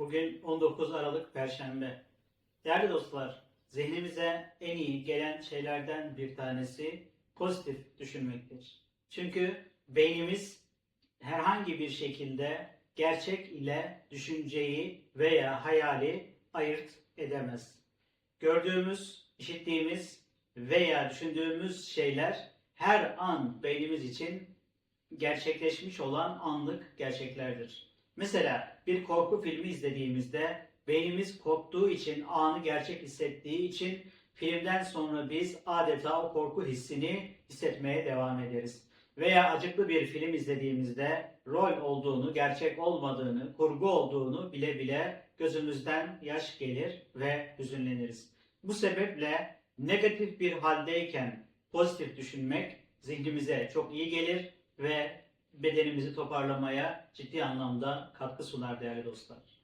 Bugün 19 Aralık Perşembe. Değerli dostlar, zihnimize en iyi gelen şeylerden bir tanesi pozitif düşünmektir. Çünkü beynimiz herhangi bir şekilde gerçek ile düşünceyi veya hayali ayırt edemez. Gördüğümüz, işittiğimiz veya düşündüğümüz şeyler her an beynimiz için gerçekleşmiş olan anlık gerçeklerdir. Mesela bir korku filmi izlediğimizde beynimiz korktuğu için, anı gerçek hissettiği için filmden sonra biz adeta o korku hissini hissetmeye devam ederiz. Veya acıklı bir film izlediğimizde rol olduğunu, gerçek olmadığını, kurgu olduğunu bile bile gözümüzden yaş gelir ve hüzünleniriz. Bu sebeple negatif bir haldeyken pozitif düşünmek zihnimize çok iyi gelir ve bedenimizi toparlamaya ciddi anlamda katkı sunar değerli dostlar.